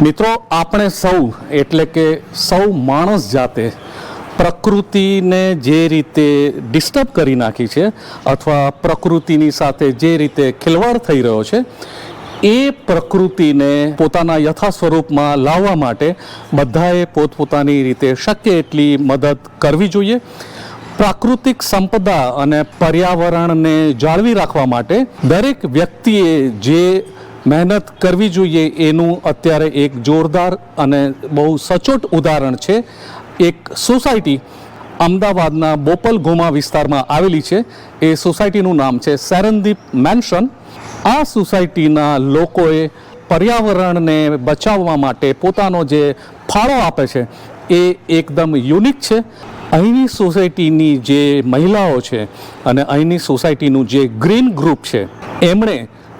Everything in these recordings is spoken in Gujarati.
મિત્રો, આપણે સૌ, એટલે કે સૌ માણસ જાતે પ્રકૃતિને જે રીતે ડિસ્ટર્બ કરી નાખી છે, અથવા પ્રકૃતિની સાથે જે રીતે ખિલવાડ થઈ રહ્યો છે, એ પ્રકૃતિને પોતાના યથા સ્વરૂપમાં લાવવા માટે બધાએ પોતપોતાની રીતે શક્ય એટલી મદદ કરવી જોઈએ. પ્રાકૃતિક સંપદા અને પર્યાવરણને જાળવી રાખવા માટે દરેક વ્યક્તિએ જે મહેનત કરવી જોઈએ એનું અત્યારે એક જોરદાર અને બહુ સચોટ ઉદાહરણ છે. એક સોસાયટી અમદાવાદના બોપલ ગોમા વિસ્તારમાં આવેલી છે. એ સોસાયટીનું નામ છે સેરનદીપ મેન્શન. આ સોસાયટીના લોકોએ પર્યાવરણને બચાવવા માટે પોતાનો જે ફાળો આપે છે એ એકદમ યુનિક છે. અહીંની સોસાયટીની જે મહિલાઓ છે અને અહીંની સોસાયટીનું જે ગ્રીન ગ્રુપ છે, એમણે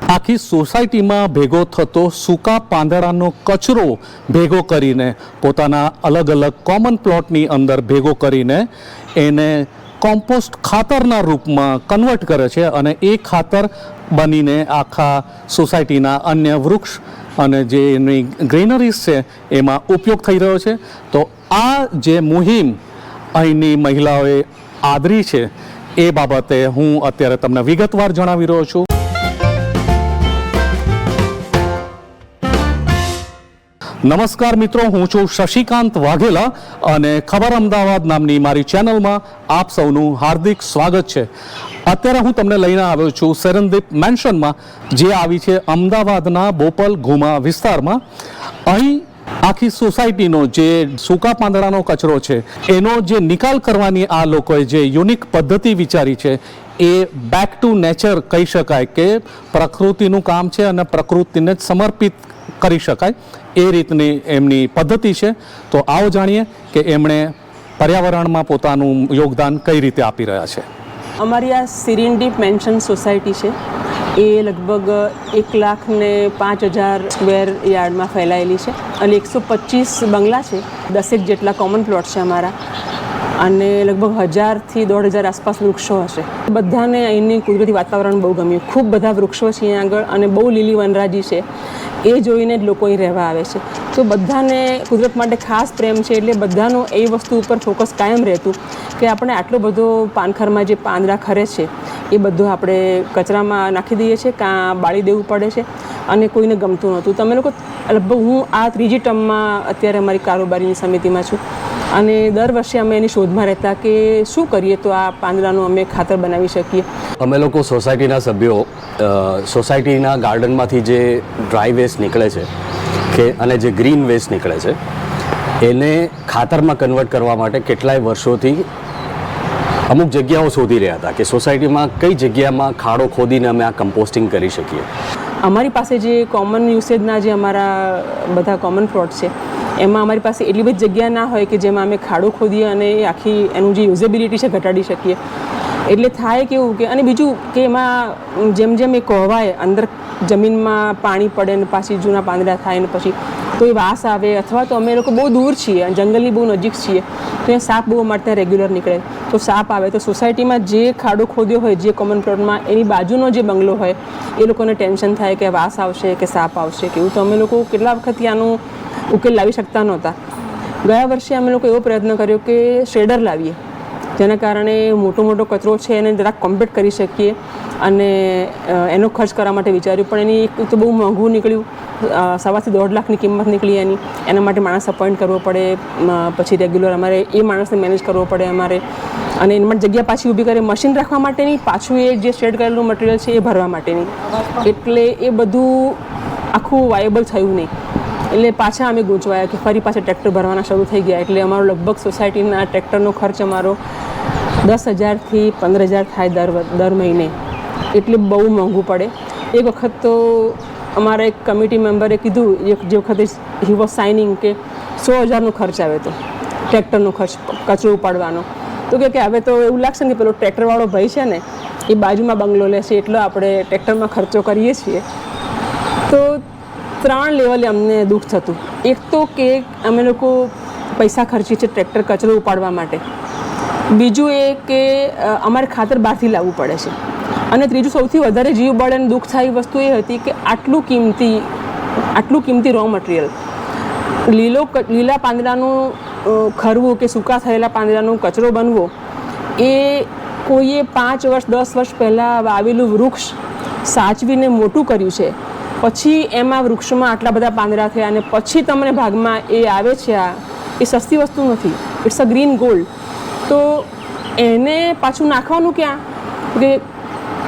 આખી સોસાયટીમાં ભેગો થતો સૂકા પાંદડાનો કચરો ભેગો કરીને, પોતાના અલગ અલગ કોમન પ્લોટની અંદર ભેગો કરીને એને કોમ્પોસ્ટ ખાતરના રૂપમાં કન્વર્ટ કરે છે અને એ ખાતર બનીને આખા સોસાયટીના અન્ય વૃક્ષ અને જે એની ગ્રીનરીઝ છે એમાં ઉપયોગ થઈ રહ્યો છે. તો આ જે મુહિમ અહીંની મહિલાઓએ આદરી છે, એ બાબતે હું અત્યારે તમને વિગતવાર જણાવી રહ્યો છું. નમસ્કાર મિત્રો, હું છું શશિકાંત વાઘેલા અને ખબર અમદાવાદ નામની મારી ચેનલમાં આપ સૌનું હાર્દિક સ્વાગત છે. અત્યારે હું તમને લઈને આવ્યો છું સેરનદીપ મેન્શનમાં, જે આવી છે અમદાવાદના બોપલ ઘુમા વિસ્તારમાં. અહીં આખી સોસાયટીનો જે સૂકા પાંદડાનો કચરો છે, એનો જે નિકાલ કરવાની આ લોકોએ જે યુનિક પદ્ધતિ વિચારી છે, એ બેક ટુ નેચર કહી શકાય કે પ્રકૃતિનું કામ છે અને પ્રકૃતિને જ સમર્પિત કરી શકાય. એ રીતની એમની પદ્ધતિ છે. તો આવો જાણીએ કે એમણે પર્યાવરણમાં પોતાનું યોગદાન કઈ રીતે આપી રહ્યા છે. અમારી આ સિરિન્ડી મેન્શન સોસાયટી છે. એ લગભગ એક લાખ ને પાંચ હજાર સ્ક્વેર યાર્ડમાં ફેલાયેલી છે. અને એકસો પચીસ બંગલા છે. દસેક જેટલા કોમન પ્લોટ છે અમારા. અને લગભગ હજારથી દોઢ હજાર આસપાસ વૃક્ષો હશે. બધાને અહીંની કુદરતી વાતાવરણ બહુ ગમ્યું. ખૂબ બધા વૃક્ષો છે અહીંયા આગળ અને બહુ લીલી વનરાજી છે. એ જોઈને જ લોકો અહીં રહેવા આવે છે. તો બધાને કુદરત માટે ખાસ પ્રેમ છે એટલે બધાનું એ વસ્તુ ઉપર ફોકસ કાયમ રહેતું કે આપણે આટલો બધો પાનખરમાં જે પાંદડા ખરે છે, એ બધું આપણે કચરામાં નાખી દઈએ છીએ, કાં બાળી દેવું પડે છે અને કોઈને ગમતું નહોતું. તમે લોકો, લગભગ હું આ ત્રીજી ટર્મમાં અત્યારે અમારી કારોબારીની સમિતિમાં છું. અને દર વર્ષે અમે એની શોધમાં રહેતા કે શું કરીએ તો આ પાંદડાનું અમે ખાતર બનાવી શકીએ. અમે લોકો સોસાયટીના સભ્યો સોસાયટીના ગાર્ડનમાંથી જે ડ્રાય વેસ્ટ નીકળે છે કે અને જે ગ્રીન વેસ્ટ નીકળે છે એને ખાતરમાં કન્વર્ટ કરવા માટે કેટલાય વર્ષોથી અમુક જગ્યાઓ શોધી રહ્યા હતા કે સોસાયટીમાં કઈ જગ્યામાં ખાડો ખોદીને અમે આ કમ્પોસ્ટિંગ કરી શકીએ. અમારી પાસે જે કોમન યુસેજના જે અમારા બધા કોમન પ્લોટ છે એમાં અમારી પાસે એટલી બધી જગ્યા ના હોય કે જેમાં અમે ખાડો ખોદીએ અને એ આખી એનું જે યુઝેબિલિટી છે, ઘટાડી શકીએ. એટલે થાય કેવું કે અને બીજું કે એમાં જેમ જેમ એ કોહવાય, અંદર જમીનમાં પાણી પડે ને પાછી જૂના પાંદડા થાય ને પછી તો એ વાસ આવે અથવા તો અમે લોકો બહુ દૂર છીએ, જંગલની બહુ નજીક છીએ, તો એ સાપ બહુ અમારે ત્યાં રેગ્યુલર નીકળે. તો સાપ આવે તો સોસાયટીમાં જે ખાડો ખોદ્યો હોય, જે કોમન પ્લોટમાં એની બાજુનો જે બંગલો હોય, એ લોકોને ટેન્શન થાય કે વાસ આવશે કે સાપ આવશે કે એવું. તો અમે લોકો કેટલા વખત ત્યાંનો ઉકેલ લાવી શકતા નહોતા. ગયા વર્ષે અમે લોકો એવો પ્રયત્ન કર્યો કે શેડર લાવીએ. જેના કારણે મોટો મોટો કચરો છે એને જરાક કોમ્પેટ કરી શકીએ અને એનો ખર્ચ કરવા માટે વિચાર્યું. પણ એની એક તો બહુ મોંઘું નીકળ્યું. સવારથી દોઢ લાખની કિંમત નીકળી એની. એના માટે માણસ અપોઇન્ટ કરવો પડે. પછી રેગ્યુલર અમારે એ માણસને મેનેજ કરવો પડે અમારે. અને એની માટે જગ્યા પાછી ઊભી કરે મશીન રાખવા માટેની, પાછું એ જે શેડ કરેલું મટીરિયલ છે એ ભરવા માટેની. એટલે એ બધું આખું વાયેબલ થયું નહીં. એટલે પાછા અમે ગૂંચવાયા કે ફરી પાછા ટ્રેક્ટર ભરવાના શરૂ થઈ ગયા. એટલે અમારો લગભગ સોસાયટીના ટ્રેક્ટરનો ખર્ચ અમારો દસ હજારથી પંદર હજાર થાય દર દર મહિને. એટલે બહુ મોંઘું પડે. એક વખત તો અમારા એક કમિટી મેમ્બરે કીધું, એક જે વખતે હી વોઝ સાઇનિંગ કે સો હજારનો ખર્ચ આવે તો, ટ્રેક્ટરનો ખર્ચ, કચરો ઉપાડવાનો. તો કે કે હવે તો એવું લાગશે ને કે પેલો ટ્રેક્ટરવાળો ભાઈ છે ને, એ બાજુમાં બંગલો લેશે એટલો આપણે ટ્રેક્ટરમાં ખર્ચો કરીએ છીએ. તો ત્રણ લેવલે અમને દુઃખ થતું. એક તો કે અમે લોકો પૈસા ખર્ચીએ છીએ ટ્રેક્ટર કચરો ઉપાડવા માટે. બીજું એ કે અમારે ખાતર બહારથી લાવવું પડે છે. અને ત્રીજું સૌથી વધારે જીવ બળે અને દુઃખ થાય વસ્તુ એ હતી કે આટલું કિંમતી આટલું કિંમતી રો મટીરિયલ લીલો લીલા પાંદડાનું ખરવું કે સૂકા થયેલા પાંદડાનું કચરો બનવો, એ કોઈએ પાંચ વર્ષ, દસ વર્ષ પહેલાં વાવેલું વૃક્ષ સાચવીને મોટું કર્યું છે. પછી એમાં વૃક્ષમાં આટલા બધા પાંદડા થયા અને પછી તમને ભાગમાં એ આવે છે આ, એ સસ્તી વસ્તુ નથી. ઇટ્સ અ ગ્રીન ગોલ્ડ તો એને પાછું નાખવાનું ક્યાં? કે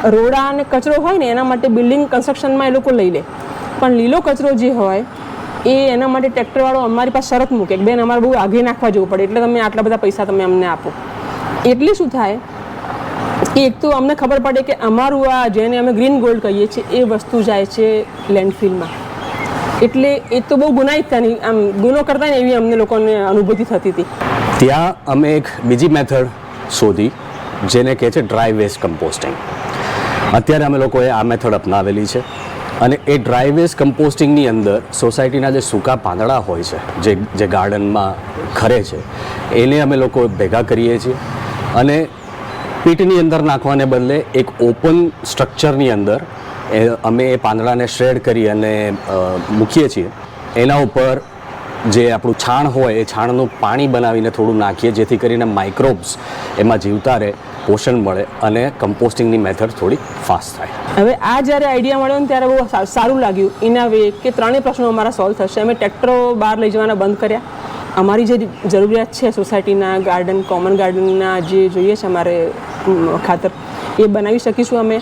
રોડા અને કચરો હોય ને, એના માટે બિલ્ડિંગ કન્સ્ટ્રક્શનમાં એ લોકો લઈ લે. પણ લીલો કચરો જે હોય, એ એના માટે ટ્રેક્ટરવાળો અમારી પાસે શરત મૂકે કે બેન, અમારે બહુ આગે નાખવા જવું પડે, એટલે તમે આટલા બધા પૈસા તમે અમને આપો. એટલે શું થાય? કે એક તો અમને ખબર પડે કે અમારું આ જેને અમે ગ્રીન ગોલ્ડ કહીએ છીએ, એ વસ્તુ જાય છે લેન્ડફિલમાં એટલે એ તો બહુ ગુનાહિત થાય આમ ગુનો કરતા ને એવી અમને લોકોને અનુભૂતિ થતી હતી. ત્યાં અમે એક બીજી મેથડ શોધી, જેને કહે છે ડ્રાય વેસ્ટ કમ્પોસ્ટિંગ અત્યારે અમે લોકોએ આ મેથડ અપનાવેલી છે અને એ ડ્રાય વેસ્ટ કમ્પોસ્ટિંગની અંદર સોસાયટીના જે સૂકા પાંદડા હોય છે, જે જે ગાર્ડનમાં ખરે છે, એને અમે લોકો ભેગા કરીએ છીએ અને પીટની અંદર નાખવાને બદલે એક ઓપન સ્ટ્રક્ચરની અંદર એ અમે એ પાંદડાને શ્રેડ કરી અને મૂકીએ છીએ. એના ઉપર જે આપણું છાણ હોય, એ છાણનું પાણી બનાવીને થોડું નાખીએ, જેથી કરીને માઇક્રોબ્સ એમાં જીવતા રહે, પોષણ મળે અને કમ્પોસ્ટિંગની મેથડ થોડી ફાસ્ટ થાય. હવે આ જ્યારે આઈડિયા મળ્યો ને ત્યારે બહુ સારું લાગ્યું. એના વે કે ત્રણેય પ્રશ્નો અમારા સોલ્વ થશે. અમે ટ્રેક્ટરો બહાર લઈ જવાના બંધ કર્યા. અમારી જે જરૂરિયાત છે સોસાયટીના ગાર્ડન કોમન ગાર્ડનના જે જોઈએ છે અમારે ખાતર એ બનાવી શકીશું અમે.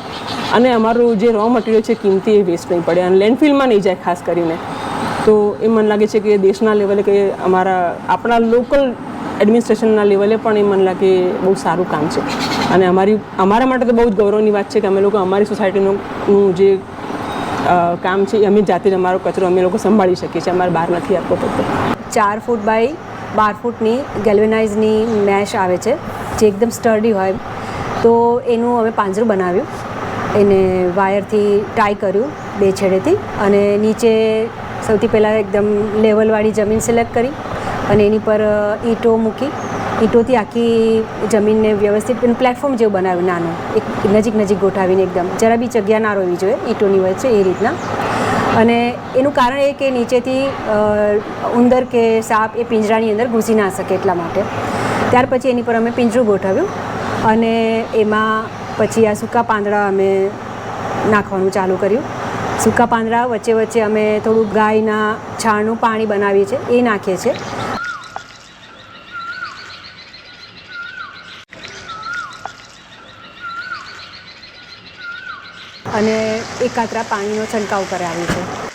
અને અમારું જે રો મટીરિયલ છે, કિંમતી એ વેસ્ટ નહીં પડે. અને લેન્ડફિલમાં નહીં જાય ખાસ કરીને. તો એ મને લાગે છે કે દેશના લેવલે કે અમારા, આપણા લોકલ એડમિનિસ્ટ્રેશનના લેવલે પણ એ મને લાગે બહુ સારું કામ છે. અને અમારી, અમારા માટે તો બહુ જ ગૌરવની વાત છે કે અમે લોકો અમારી સોસાયટીનું જે કામ છે અમે જાતે જ અમારો કચરો અમે લોકો સંભાળી શકીએ છીએ. અમારે બહાર નથી આપવો પડતો. ચાર ફૂટ બાય બાર ફૂટની ગેલ્વેનાઇઝની મેશ આવે છે, જે એકદમ સ્ટર્ડી હોય. તો એનું અમે પાંજરું બનાવ્યું. એને વાયરથી ટાઈ કર્યું બે છેડેથી અને નીચે સૌથી પહેલાં એકદમ લેવલવાળી જમીન સિલેક્ટ કરી અને એની પર ઈંટો મૂકી. ઈંટોથી આખી જમીનને વ્યવસ્થિત પ્લેટફોર્મ જેવું બનાવ્યું, નાનું. એક નજીક નજીક ગોઠાવીને એકદમ. જરા બી જગ્યા ના રોવી જોઈએ ઈંટોની વચ્ચે એ રીતના. અને એનું કારણ એ કે નીચેથી ઉંદર કે સાપ એ પિંજરાની અંદર ઘૂસી ના શકે એટલા માટે. ત્યાર પછી એની પર અમે પિંજરું ગોઠવ્યું. અને એમાં પછી આ સૂકા પાંદડા અમે નાખવાનું ચાલુ કર્યું. સૂકા પાંદડા વચ્ચે વચ્ચે અમે થોડું ગાયના છાણનું પાણી બનાવીએ છીએ, એ નાખીએ છીએ. અને એકાત્રા પાણીનો છંટકાવ કરાવ્યો છે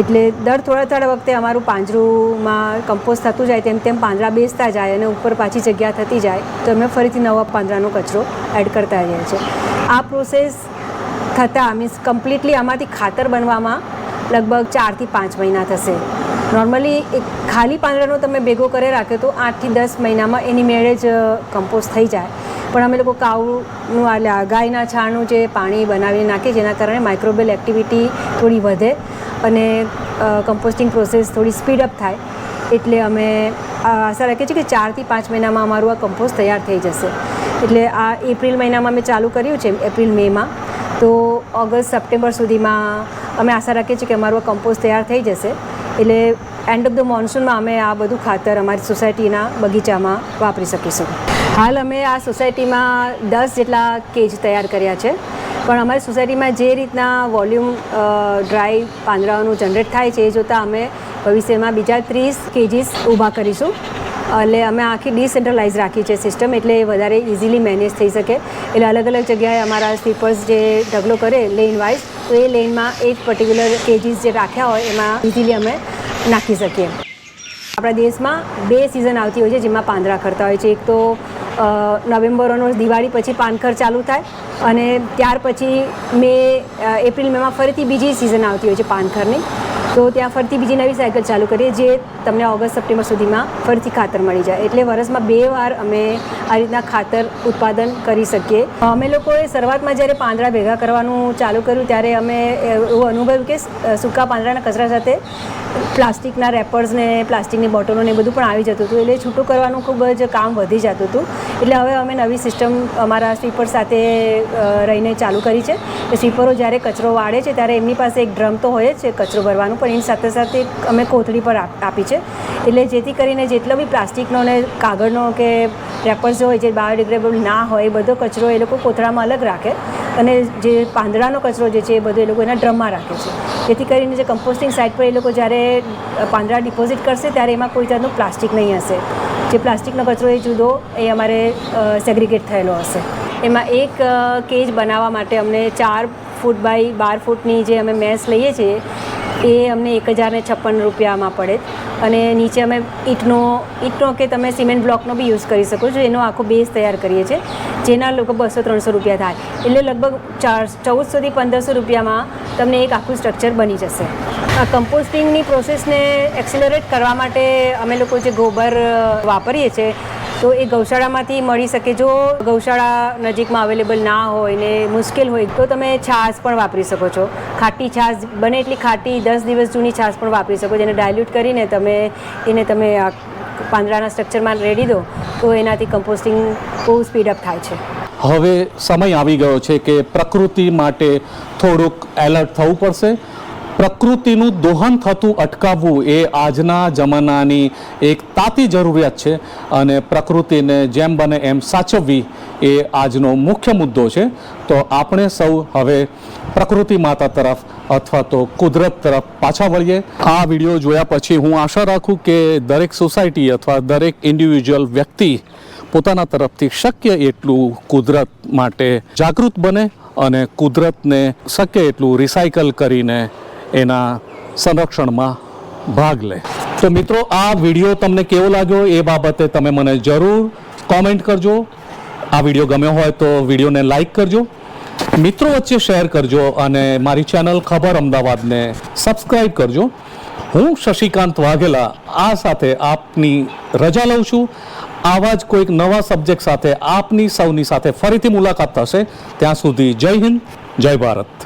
એટલે દર થોડા થોડા વખતે અમારું પાંજરુંમાં કમ્પોઝ થતું જાય, તેમ તેમ પાંદડા બેસતા જાય અને ઉપર પાછી જગ્યા થતી જાય, તો અમે ફરીથી નવા પાંદડાનો કચરો એડ કરતા જઈએ છીએ. આ પ્રોસેસ થતાં મીન્સ કમ્પ્લીટલી આમાંથી ખાતર બનવામાં લગભગ ચારથી પાંચ મહિના થશે. નોર્મલી એક ખાલી પાંદડાનો તમે ભેગો કરી રાખ્યો તો આઠથી દસ મહિનામાં એની મેળે જ કમ્પોઝ થઈ જાય. પણ અમે લોકો કાઉનું આ ગાયના છાણનું જે પાણી બનાવીને નાખીએ, જેના કારણે માઇક્રોબેલ એક્ટિવિટી થોડી વધે. અને કમ્પોસ્ટિંગ પ્રોસેસ થોડી સ્પીડઅપ થાય, એટલે અમે આશા રાખીએ છીએ કે ચારથી પાંચ મહિનામાં અમારું આ કમ્પોસ્ટ તૈયાર થઈ જશે. એટલે આ એપ્રિલ મહિનામાં અમે ચાલુ કર્યું છે, એપ્રિલ મેમાં. તો ઓગસ્ટ, સપ્ટેમ્બર સુધીમાં અમે આશા રાખીએ છીએ કે અમારું આ કમ્પોસ્ટ તૈયાર થઈ જશે. એટલે એન્ડ ઓફ ધ મોન્સૂનમાં અમે આ બધું ખાતર અમારી સોસાયટીના બગીચામાં વાપરી શકીશું. હાલ અમે આ સોસાયટીમાં દસ જેટલા કેજ તૈયાર કર્યા છે. પણ અમારી સોસાયટીમાં જે રીતના વોલ્યુમ ડ્રાય પાંદડાઓનું જનરેટ થાય છે, એ જોતાં અમે ભવિષ્યમાં બીજા ત્રીસ કેજીસ ઊભા કરીશું. એટલે અમે આખી ડિસેન્ટ્રલાઇઝ રાખી છે સિસ્ટમ, એટલે વધારે ઇઝીલી મેનેજ થઈ શકે. એટલે અલગ અલગ જગ્યાએ અમારા સ્લીપર્સ જે ઢગલો કરે લેન વાઇઝ, તો એ લેનમાં એક પર્ટિક્યુલર કેજીસ જે રાખ્યા હોય, એમાં ઇઝીલી અમે નાખી શકીએ. આપણા દેશમાં બે સિઝન આવતી હોય છે જેમાં પાંદડા ખરતા હોય છે. એક તો નવેમ્બરનો દિવાળી પછી પાનખર ચાલુ થાય અને ત્યાર પછી મે એપ્રિલ મેમાં ફરીથી બીજી સિઝન આવતી હોય છે પાનખરની. તો ત્યાં ફરીથી બીજી નવી સાયકલ ચાલુ કરીએ જે તમને ઓગસ્ટ, સપ્ટેમ્બર સુધીમાં ફરીથી ખાતર મળી જાય. એટલે વર્ષમાં બે વાર અમે આ રીતના ખાતર ઉત્પાદન કરી શકીએ. અમે લોકોએ શરૂઆતમાં જ્યારે પાંદડા ભેગા કરવાનું ચાલુ કર્યું, ત્યારે અમે એવું અનુભવ્યું કે સૂકા પાંદડાના કચરા સાથે પ્લાસ્ટિકના રેપર્સને, પ્લાસ્ટિકની બોટલોને એ બધું પણ આવી જતું હતું. એટલે છૂટું કરવાનું ખૂબ જ કામ વધી જતું હતું. એટલે હવે અમે નવી સિસ્ટમ અમારા સ્વીપર સાથે રહીને ચાલુ કરી છે. કે સ્વીપરો જ્યારે કચરો વાળે છે ત્યારે એમની પાસે એક ડ્રમ તો હોય જ છે કચરો ભરવાનું, પણ એની સાથે સાથે અમે કોથળી આપ- આપી છે. એટલે જેથી કરીને જેટલો બી પ્લાસ્ટિકનો ને કાગળનો કે રેપર્સ હોય જે બાયોડિગ્રેડેબલ ના હોય, એ બધો કચરો એ લોકો કોથળામાં અલગ રાખે અને જે પાંદડાનો કચરો જે છે એ બધો એ લોકો એના ડ્રમમાં રાખે છે. જેથી કરીને જે કમ્પોસ્ટિંગ સાઇટ પર એ લોકો જ્યારે પાંદડા ડિપોઝિટ કરશે ત્યારે એમાં કોઈ જાતનું પ્લાસ્ટિક નહીં હશે. જે પ્લાસ્ટિકનો કચરો એ જુદો એ અમારે સેગ્રિગેટ થયેલો હશે. એમાં એક કેજ બનાવવા માટે અમને ચાર ફૂટ બાય બાર ફૂટની જે અમે મેસ લઈએ છીએ એ અમને એક હજારને છપ્પન રૂપિયામાં પડે. અને નીચે અમે ઈંટનો ઈંટનો કે તમે સિમેન્ટ બ્લોકનો બી યુઝ કરી શકો છો. એનો આખો બેઝ તૈયાર કરીએ છીએ, જેના લોકો બસો, ત્રણસો રૂપિયા થાય. એટલે લગભગ ચાર ચૌદસોથી પંદરસો રૂપિયામાં તમને એક આખું સ્ટ્રક્ચર બની જશે. આ કમ્પોસ્ટિંગની પ્રોસેસને એક્સિલરેટ કરવા માટે અમે લોકો જે ગોબર વાપરીએ છીએ તો એ ગૌશાળામાંથી મળી શકે. જો ગૌશાળા નજીકમાં અવેલેબલ ના હોય ને મુશ્કેલ હોય, તો તમે છાશ પણ વાપરી શકો છો. ખાટી છાશ બને એટલી ખાટી દસ દિવસ જૂની છાશ પણ વાપરી શકો, જેને ડાયલ્યુટ કરીને તમે એને તમે પાંદડાના સ્ટ્રક્ચરમાં રેડી દો, તો એનાથી કમ્પોસ્ટિંગ બહુ સ્પીડઅપ થાય છે. હવે સમય આવી ગયો છે કે પ્રકૃતિ માટે થોડુંક એલર્ટ થવું પડશે. પ્રકૃતિનું દોહન થતું અટકાવવું એ આજના જમાનાની એક તાતી જરૂરિયાત છે અને પ્રકૃતિને જેમ બને એમ સાચવવી એ આજનો મુખ્ય મુદ્દો છે. તો આપણે સૌ હવે પ્રકૃતિ માતા તરફ અથવા તો કુદરત તરફ પાછા વળીએ. આ વીડિયો જોયા પછી હું આશા રાખું કે દરેક સોસાયટી અથવા દરેક ઇન્ડિવિજ્યુઅલ વ્યક્તિ પોતાના તરફથી શક્ય એટલું કુદરત માટે જાગૃત બને અને કુદરતને શક્ય એટલું રિસાયકલ કરીને એના સંરક્ષણમાં ભાગ લે. તો મિત્રો, આ વીડિયો તમને કેવો લાગ્યો એ બાબતે તમે મને જરૂર કોમેન્ટ કરજો. આ વીડિયો ગમ્યો હોય તો વિડીયોને લાઈક કરજો. મિત્રો વચ્ચે શેર કરજો અને મારી ચેનલ ખબર અમદાવાદને સબસ્ક્રાઈબ કરજો. હું શશિકાંત વાઘેલા આ સાથે આપની રજા લઉં છું. આવા જ કોઈક નવા સબ્જેક્ટ સાથે આપની સૌની સાથે ફરીથી મુલાકાત થશે. ત્યાં સુધી જય હિન્દ, જય ભારત.